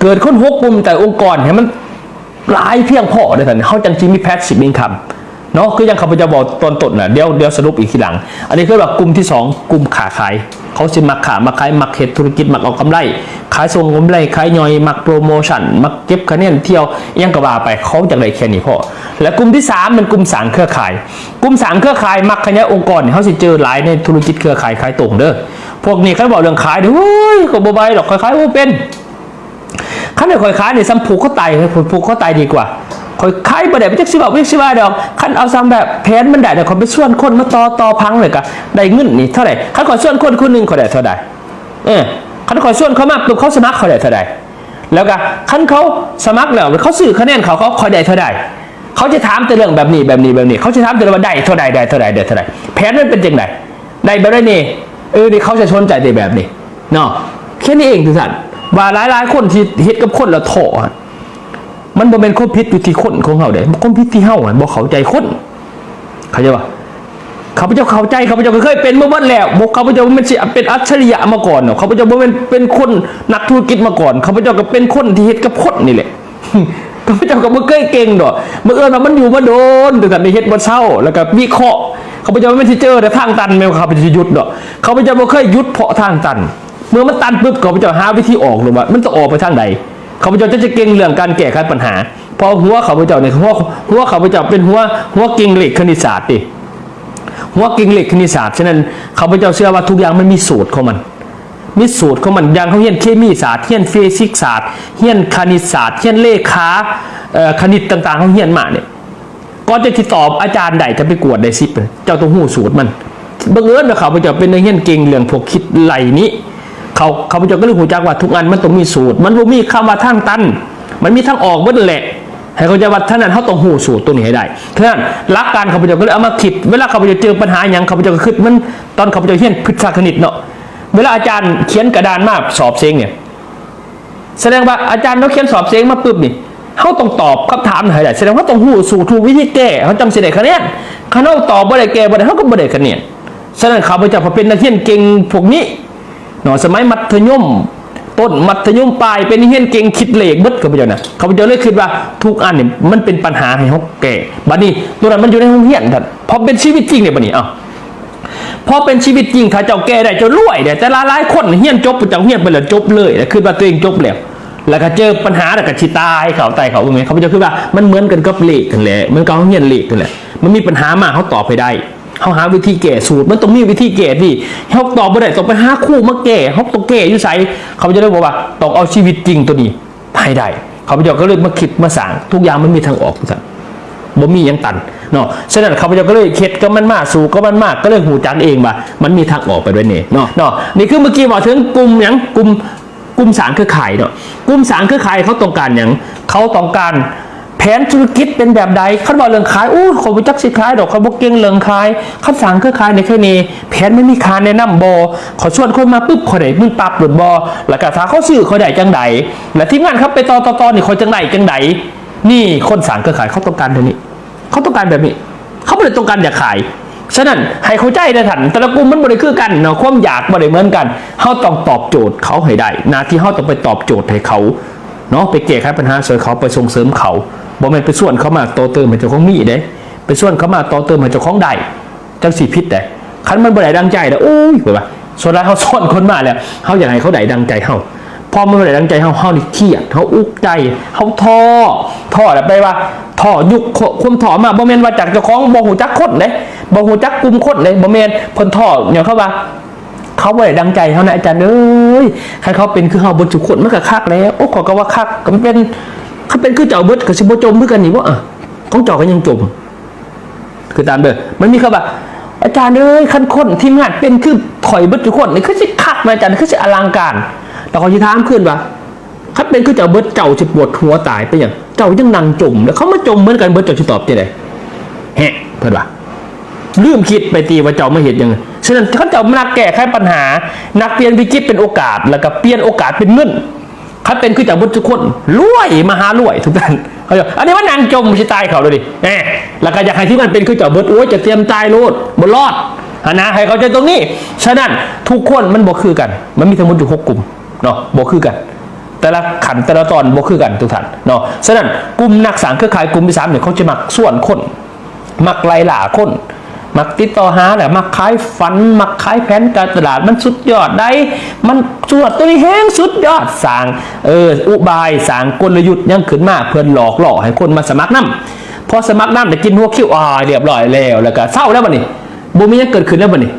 เกิดคนหกกลุ่มแต่องค์กรให้มันหลายเพียงพอได้ทันเขาจังจีมีแพสซีฟอินคัมเนาะคือยังเขาจะบอกตอนต้นน่ะเดี๋ยวเดี๋ยวสรุปอีกทีหลัง อันนี้คือแบบกลุ่มที่สองกลุ่มขาขาย เขาสิมักขามักขายมักเฮ็ดธุรกิจมักเอากำไร ขายส่งกำไรขายย่อย มักโปรโมชั่น มักเก็บคะแนนเที่ยวยังก็ว่าไปเขาจากไหนแค่นี้พอและกลุ่มที่สามเป็นกลุ่มสางเครือข่าย กลุ่มสางเครือข่ายมักขยายองค์กรเขาสิเจอหลายในธุรกิจเครือข่ายขายตรงเด้อพวกนี้เขาบอกเรื่องขายเด้อเฮ้ยก็บ่ใบหรอกขายขายบ่เป็น ขั้นในคอยขาเนี่ยซ้ำผูกเขาตายผูกเขาตายดีกว่าคอยขายบ่ได้ไปจักสิบาทไปจักสิบาทดอกขั้นเอาซ้ำแบบแผนมันได้แต่คอยไปส่วนคนมาต่อต่อพังเลยกะได้เงินนี่เท่าไหร่ขั้นคอยส่วนคนคนหนึ่งเขาได้เท่าไหร่เออขั้นคอยส่วนเขามาปุ๊บเขาสมัครเขาได้เท่าไหร่แล้วก็ขั้นเขาสมัครแล้วเขาซื้อคะแนนเขาเขาคอยได้เท่าไหร่เขาจะถามแต่เรื่องแบบนี้แบบนี้แบบนี้ เขาจะถามแต่ว่าได้เท่าใดได้เท่าใดได้เท่าใดแผนมันเป็นจังไดได้แบบนี้เออนี่เขาจะชนใจในแบบนี้เนาะแค่นี้เองทุกท่าน ว่าหลายๆ คนที่เฮ็ดกับคนละโถอะมันบ่เป็นความผิดอยู่ที่คนของเฮาเด้ความผิดที่เฮาบ่เข้าใจคนเข้าใจป่ข้าพเจ้าเข้าใจข้าพเจ้าก็เคยเป็นมาเบิดแล้วบ่ข้าพเจ้าบ่แม่นสิเป็นอัจฉริยะมาก่อนเนาะข้าพเจ้าบ่แม่นเป็นคนนักธุรกิจมาก่อนข้าพเจ้าก็เป็นคนที่เฮ็ดกับคนนี่แหละข้าพเจ้าก็บ่เคยเก่งดอกบังเอิญว่ามันอยู่มาโดนแต่ได้เฮ็ดบ่เศร้าแล้วก็วิเคราะห์ข้าพเจ้าบ่แม่นสิเจอแต่ทางตันแม่นข้าพเจ้าสิหยุดดอกข้าพเจ้าบ่เคยหยุดเพราะทางตัน เมื่อมันตันปุ๊บข้าพเจ้าหาวิธีออกหรือว่า มันจะออกไปทางใดข้าพเจ้าจะจะเก่งเรื่องการแก้ไขปัญหาพอหัวข้าพเจ้าเนี่ยหัวหัวข้าพเจ้าเป็นหัวหัวเก่งเหล็กคณิตศาสตร์ดิหัวเก่งเหล็กคณิตศาสตร์ฉะนั้นข้าพเจ้าเชื่อว่าทุกอย่างมันมีสูตรของมันมีสูตรของมันอย่างเขาเรียนเคมีศาสตร์เรียนฟิสิกส์ศาสตร์เรียนคณิตศาสตร์เรียนเลขาคณิตต่างๆเขาเรียนมาเนี่ยก่อนจะที่ตอบอาจารย์ใดจะไปกวดได้สิบเลยเจ้าต้องหูสูตรมันบังเอิญว่าเขาพเจ้าเป็นนักเรียนเก่งเรื่องพวกคิดไหลนี้ เขาเขาพเจ้าก็เลยหูจักว่าทุกอันมันต้องมีสูตร มันบ่มีคำว่าทางตัน มันมีทางออกเบิดแหละให้เขาใจว่าท่านั้นเขาต้องหูสูตรตัวนี้ให้ได้เพราะนั้นหลักการข้าพเจ้าก็เลยเอามาคิด เวลาข้าพเจ้าเจอปัญหาอย่างข้าพเจ้าก็คิดมันตอนข้าพเจ้าเรียนพฤกษคณิตเนาะ เวลาอาจารย์เขียนกระดานมาสอบเซงเนี่ย แสดงว่าอาจารย์เขาเขียนสอบเซงมาปุ๊บนี่เขาต้องตอบคำถามให้ได้ แสดงว่าต้องหูสูตรถูกวิธีแก้เขาจังสิได้คะแนนถ้าเขาตอบบ่ได้แก้บ่ได้เขาก็บ่ได้คะแนนฉะนั้นข้าพเจ้าพอเป็นนักเรียนเก่งพวกนี้ เนาะสมัยมัธยมต้นมัธยมปลายเป็นเรียนเก่งคิดเลขเบิดข้าพเจ้านะข้าพเจ้าเลยคิดว่าทุกอันเนี่ยมันเป็นปัญหาให้เขาแก้บัดนี้ตัวนั้นมันอยู่ในห้องเรียนท่านพอเป็นชีวิตจริงเนี่ยบัดนี้อ้าพอเป็นชีวิตจริงถ้าเจ้าแก่ได้เจ้ารวยเดี๋ยแต่ละหลายคนเฮียนจบเจ้าเฮียนไปแล้วจบเลยแล้วคือว่าตัวเองจบแล้วแล้วก็เจอปัญหาแล้วก็ชิตายเขาตายเขาเป็นไงเขาจะคือว่ามันเหมือนกันกับเลขกันแหละเหมันก็เขาเฮียนเลขกันแหละมันมีปัญหามาเขาตอบไปได้ เขาหาวิธีแก้สูตรมันต้องมีวิธีแก้ดิเขาตอบไม่ได้ต้องไปหาคู่มาแก้เขาต้องแก้อยู่ใส่เขาจะได้บอกว่าต้องเอาชีวิตจริงตัวนี้ให้ได้เขาพเจะก็เลยมาคิดมาสั่งทุกอย่างมันมีทางออกทุกท่านบ่มียังตันเนาะฉะนั้นข้าพเจ้าก็เลยเข็ดก็มันมากสู่ก็มันมากก็เลยหูจักเองว่ามันมีทางออกไปด้วยเนี่ยเนาะเนาะนี่คือเมื่อกี้บอกถึงกลุ่มยังกลุ่มกลุ่มสารเครือข่ายเนาะกลุ่มสารเครือข่ายเขาต้องการหยังเขาต้องการ แผนธุรกิจเป็นแบบใดเขาบอกเรื่องขายอู้เขาบ่จักสิขายดอกเขาบ่เก่งเรื่องขายเขาสั่งเครือข่ายในแค่นี้แผนไม่มีคาแนะนำบ่เขาชวนคนมาปุ๊บขาได้มึงปรับหลุดบ่แล้วก็ถ้าเขาซื้อเขาได้จังใดและทีมงานเขาไปต่อต่อต่อนี่เขาจังไดจังใดนี่คนสั่งเครือข่ายเขาต้องการแบบนี้ เขาต้องการแบบนี้ เขาไม่ได้ต้องการอยากขายฉะนั้นให้เข้าใจได้ทันแต่ละกลุ่มมันบริคือกันเนาะความอยากบริเหมือนกันเขาต้องตอบโจทย์เขาให้ได้นาที่เขาต้องไปตอบโจทย์ให้เขาเนาะไปแก้ไขปัญหาส่วนเขาไปส่งเสริมเขา บ่แม่นไปส่วนเขามาโตเติมให้เจ้าของมีเด้ ไปส่วนเขามาโตเติมให้เจ้าของได้จังสีพิษเด้คันมันบ่ได้ดังใจเด้โอ้ยเห็นปะส่วนแล้วเขาส่วนคนมาแล้วเขาอยากให้เขาได้ดังใจเขาพอมันไม่ได้ดังใจเฮาเฮานี่เครียดเฮาอุกใจเฮาท้อท้อแล้วไปว่าท้อยุคความท้อมาบ่แม่นว่าจากเจ้าของบ่ฮู้จักคนเด้บ่ฮู้จักกลุ่มคนเด้บ่แม่นเพิ่นท้ออย่างเขาว่า เขาบ่ได้ดังใจเฮานะอาจารย์เอ้ยใครเขาเป็นคือเฮาบ่ทุกคนมันก็คักแล้ว โอ้ขอก็ว่าคักก็มันเป็น เขาเป็นคือเจ้าเบิดก็สิบ่จมคือกันนี่บ่าอะของเจ้าก็ยังจม คือตามเด้อมันมีคำว่าอาจารย์เอ้ยคันคนทีมงานเป็นคือถอยเบิดทุกคนนี่คือสิคักมาอาจารย์คือสิอลังการ แต่ขอที่ถามขึ้นว่าคันเป็นคือเจ้าเบิดเจ้าสิปวดหัวตายไปอย่างเจ้ายังนั่งจม แล้วเขามาจมเหมือนกันเบิดเจ้าสิตอบจะได้แฮะเพิ่นว่าลืมคิดไปตีว่าเจ้าไม่เห็นยังไงฉะนั้นเขาเจ้านักแก้ไขปัญหา นักเปลี่ยนวิกฤตเป็นโอกาสแล้วก็เปลี่ยนโอกาสเป็นเงิน คันเป็นคือเจ้าเบิดทุกคนรวยมหารวยทุกท่านเขาจะอันนี้ว่านางจมสิตายเขาเลยดิแหมแล้วก็อยากให้ที่มันเป็นคือเจ้าเบิดโอ้ยจะเตรียมตายโลดบนรอดอะนะให้เขาใจตรงนี้ ฉะนั้นทุกคนมันบ่คือกัน มันมีทั้งหมดอยู่หกกลุ่มเนาะบ่คือกัน แต่ละขันแต่ละตอนบ่คือกันทุกท่านเนาะฉะนั้นกลุ่มนักสร้างเครือข่ายกลุ่มที่สามเนี่ยเขาจะมักส่วนคนมักไล่ล่าคน มักติดต่อหาแหละมักขายฝัน มักขายแผนการตลาดมันสุดยอดได้มันสวดตัวนี้แห้งสุดยอดสางเอออุบายสางกลยุทธ์ยังขึ้นมาเพื่อนหลอกหลอกให้คนมาสมัครน้ำพอสมัครน้ำแต่กินหัวคิวอ่าเรียบร้อยแล้วแล้วก็เศร้าแล้วบัดนี้บุมียังเกิดขึ้นแล้วบัดนี้